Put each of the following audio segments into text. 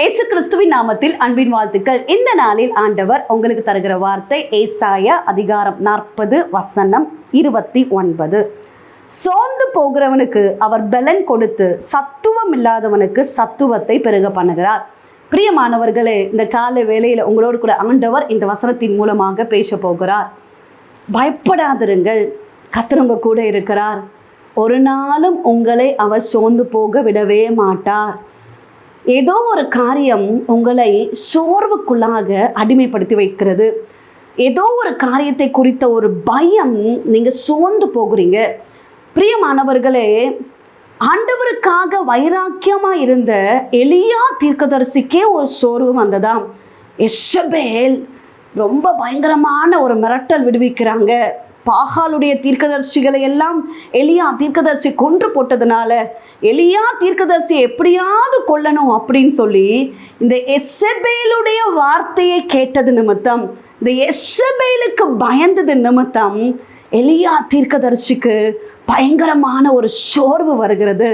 இயேசு கிறிஸ்துவின் நாமத்தில் அன்பின் வாழ்த்துக்கள். இந்த நாளில் ஆண்டவர் உங்களுக்கு தருகிற வார்த்தை ஏசாய அதிகாரம் நாற்பது வசனம் இருபத்தி ஒன்பது. சோர்ந்து போகிறவனுக்கு அவர் பலன் கொடுத்து சத்துவம் இல்லாதவனுக்கு சத்துவத்தை பெருக பண்ணுகிறார். பிரியமானவர்களே இந்த கால வேளையில் உங்களோடு கூட ஆண்டவர் இந்த வசனத்தின் மூலமாக பேச போகிறார். பயப்படாதிருங்கள். கத்துறவங்க கூட இருக்கிறார். ஒரு நாளும் உங்களை அவர் சோர்ந்து போக விடவே மாட்டார். ஏதோ ஒரு காரியம் உங்களை சோர்வுக்குள்ளாக அடிமைப்படுத்தி வைக்கிறது. ஏதோ ஒரு காரியத்தை குறித்த ஒரு பயம் நீங்கள் சோர்ந்து போகிறீங்க. பிரியமானவர்களே ஆண்டவருக்காக வைராக்கியமாக இருந்த எளியா தீர்க்கதரிசிக்கே ஒரு சோர்வு வந்ததாம். எஷபேல் ரொம்ப பயங்கரமான ஒரு மிரட்டல் விடுவிக்கிறாங்க. பாகாலுடைய தீர்க்கதர்சிகளை எல்லாம் எலியா தீர்க்கதர்சி கொன்று போட்டதுனால எலியா தீர்க்கதரிசி எப்படியாவது கொல்லணும் அப்படின்னு சொல்லி இந்த எஸ்எபேலுடைய வார்த்தையை கேட்டது நிமித்தம் இந்த எஸ்எபேலுக்கு பயந்தது நிமித்தம் எலியா தீர்க்கதர்சிக்கு பயங்கரமான ஒரு சோர்வு வருகிறது.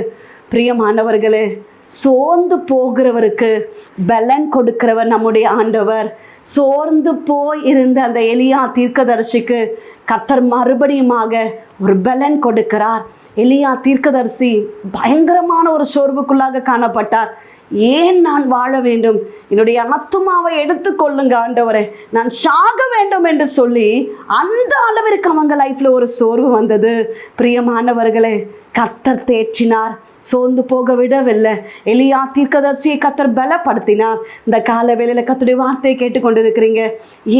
பிரியமானவர்களே சோர்ந்து போகிறவருக்கு பலன் கொடுக்கிறவர் நம்முடைய ஆண்டவர். சோர்ந்து போய் இருந்த அந்த எலியா தீர்க்கதரிசிக்கு கத்தர் மறுபடியுமாக ஒரு பலன் கொடுக்கிறார். எலியா தீர்க்கதரிசி பயங்கரமான ஒரு சோர்வுக்குள்ளாக காணப்பட்டார். ஏன் நான் வாழ வேண்டும்? என்னுடைய ஆத்துமாவை எடுத்துக்கொள்ளுங்க ஆண்டவரே. நான் சாக வேண்டும் என்று சொல்லி அந்த அளவிற்கு அவங்க லைஃப்பில் ஒரு சோர்வு வந்தது. பிரியமானவர்களே கத்தர் தேற்றினார். சோர்ந்து போக விடவில்லை. எளியா தீர்க்கதர்சியை கத்தர் பலப்படுத்தினார். இந்த கால வேளையில் கத்துடைய வார்த்தையை கேட்டுக்கொண்டிருக்கிறீங்க.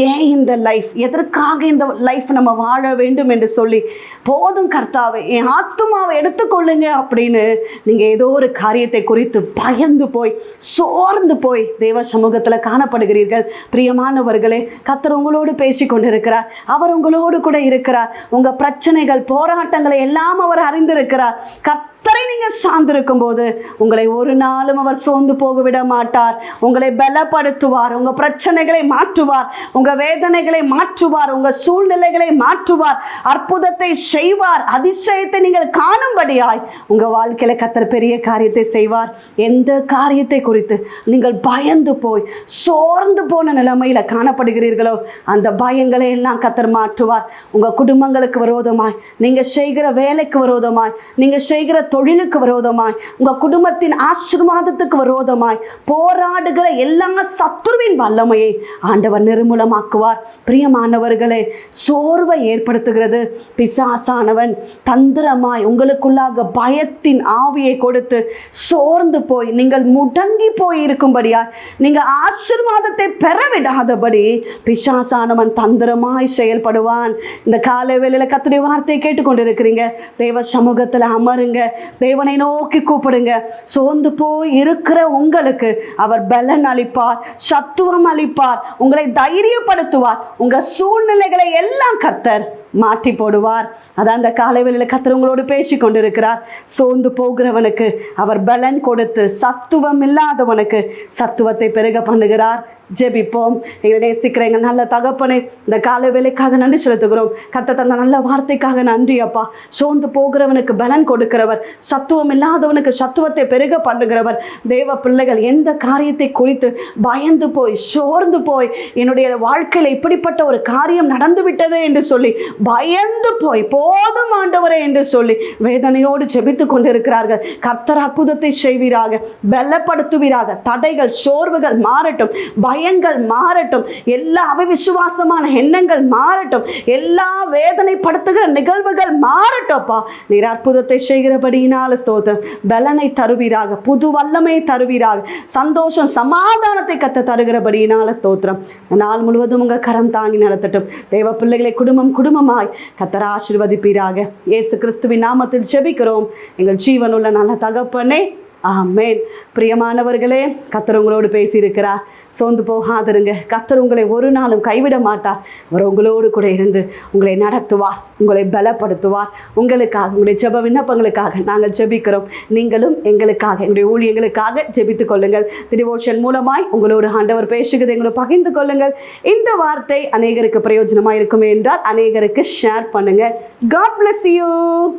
ஏன் இந்த லைஃப் எதற்காக இந்த லைஃப் நம்ம வாழ வேண்டும் என்று சொல்லி? போதும் கர்த்தாவை என் ஆத்துமாவை எடுத்துக்கொள்ளுங்க அப்படின்னு நீங்கள் ஏதோ ஒரு காரியத்தை குறித்து பயந்து போய் சோர்ந்து போய் தேவ சமூகத்தில் காணப்படுகிறீர்கள். பிரியமானவர்களே கத்தர் உங்களோடு பேசி கொண்டிருக்கிறார் அவர் உங்களோடு கூட இருக்கிறார். உங்கள் பிரச்சனைகள் போராட்டங்களை எல்லாம் அவர் அறிந்திருக்கிறார். கத் கத்தரை நீங்கள் சார்ந்திருக்கும் போது உங்களை ஒரு நாளும் அவர் சோர்ந்து போக விட மாட்டார். உங்களை பலப்படுத்துவார். உங்கள் பிரச்சனைகளை மாற்றுவார். உங்கள் வேதனைகளை மாற்றுவார். உங்கள் சூழ்நிலைகளை மாற்றுவார். அற்புதத்தை செய்வார். அதிசயத்தை நீங்கள் காணும்படியாய் உங்கள் வாழ்க்கையில் கத்தர் பெரிய காரியத்தை செய்வார். எந்த காரியத்தை குறித்து நீங்கள் பயந்து போய் சோர்ந்து போன நிலைமையில் காணப்படுகிறீர்களோ அந்த பயங்களை எல்லாம் கத்தர் மாற்றுவார். உங்கள் குடும்பங்களுக்கு விரோதமாய் நீங்கள் செய்கிற வேலைக்கு விரோதமாய் நீங்கள் செய்கிற தொழிலுக்கு விரோதமாய் உங்கள் குடும்பத்தின் ஆசீர்வாதத்துக்கு விரோதமாய் போராடுகிற எல்லா சத்துருவின் வல்லமையை ஆண்டவர் நிர்மூலமாக்குவார். பிரியமானவர்களே சோர்வை ஏற்படுத்துகிறது. பிசாசானவன் தந்திரமாய் உங்களுக்குள்ளாக பயத்தின் ஆவியை கொடுத்து சோர்ந்து போய் நீங்கள் முடங்கி போய் இருக்கும்படியால் நீங்கள் ஆசீர்வாதத்தை பெற விடாதபடி பிசாசானவன் தந்திரமாய் செயல்படுவான். இந்த காலை வேளையில் கத்துடைய வார்த்தையை கேட்டுக்கொண்டிருக்கிறீங்க. தேவ சமூகத்தில் அமருங்க. தேவனை நோக்கி கூப்பிடுங்க. சோர்ந்து போய் இருக்கிற உங்களுக்கு அவர் பலன் அளிப்பார் சத்துவம் அளிப்பார் உங்களை தைரியப்படுத்துவார் உங்கள் சூழ்நிலைகளை எல்லாம் கத்தர் மாற்றி போடுவார். அதான் அந்த காலை வேளையில் கத்தர் உங்களோடு பேசி கொண்டிருக்கிறார். சோர்ந்து போகிறவனுக்கு அவர் பலன் கொடுத்து சத்துவம் இல்லாதவனுக்கு சத்துவத்தை பெருக பண்ணுகிறார். ஜெபிப்போம். எங்களை நேசிக்கிற எங்கள் நல்ல தகப்பனே இந்த கால வேலைக்காக நன்றி செலுத்துகிறோம். கத்த தந்த நல்ல வார்த்தைக்காக நன்றி அப்பா. சோர்ந்து போகிறவனுக்கு பலன் கொடுக்கிறவர். சத்துவம் இல்லாதவனுக்கு சத்துவத்தை பெருக பண்ணுகிறவர். தேவ பிள்ளைகள் எந்த காரியத்தை குறித்து பயந்து போய் சோர்ந்து போய் என்னுடைய வாழ்க்கையில் இப்படிப்பட்ட ஒரு காரியம் நடந்து விட்டது என்று சொல்லி பயந்து போய் போதும் ஆண்டவரே என்று சொல்லி வேதனையோடு ஜெபித்து கொண்டிருக்கிறார்கள். கர்த்தர் அற்புதத்தை செய்வீராக பலப்படுத்துவீராக தடைகள் சோர்வுகள் மாறட்டும். பய பயங்கள் மாறட்டும். எல்லா அவிசுவாசமான எண்ணங்கள் மாறட்டும். எல்லா வேதனைப்படுத்துகிற நிகழ்வுகள் மாறட்டும்ப்பா. நீர் அற்புதத்தை செய்கிறபடியினால ஸ்தோத்திரம். பலனை தருவீராக புது வல்லமை தருவீராக சந்தோஷம் சமாதானத்தை கத்த தருகிறபடியினால ஸ்தோத்திரம். நாள் முழுவதும் உங்கள் கரம் தாங்கி நடத்தட்டும். தேவ பிள்ளைகளை குடும்பம் குடும்பமாய் கத்தர ஆசிர்வதிப்பீராக. இயேசு கிறிஸ்துவின் நாமத்தில் ஜெபிக்கிறோம். எங்கள் ஜீவனுள்ள நல்ல தகப்பனே ஆமேன். பிரியமானவர்களே கத்தர் உங்களோடு பேசியிருக்கிறார். சோர்ந்து போகாதிருங்க. கத்தர் உங்களை ஒரு நாளும் கைவிட மாட்டார். அவர் உங்களோடு கூட இருந்து உங்களை நடத்துவார் உங்களை பலப்படுத்துவார். உங்களுக்காக உங்களுடைய ஜெப விண்ணப்பங்களுக்காக நாங்கள் ஜெபிக்கிறோம். நீங்களும் எங்களுக்காக எங்களுடைய ஊழியங்களுக்காக ஜெபித்துக் கொள்ளுங்கள். டிவோஷன் மூலமாய் உங்களோடு ஆண்டவர் பேசுகிறது எங்களை பகிர்ந்து கொள்ளுங்கள். இந்த வார்த்தை அநேகருக்கு பிரயோஜனமாக இருக்குமே என்றால் அநேகருக்கு ஷேர் பண்ணுங்கள் காட் பிளஸ் யூ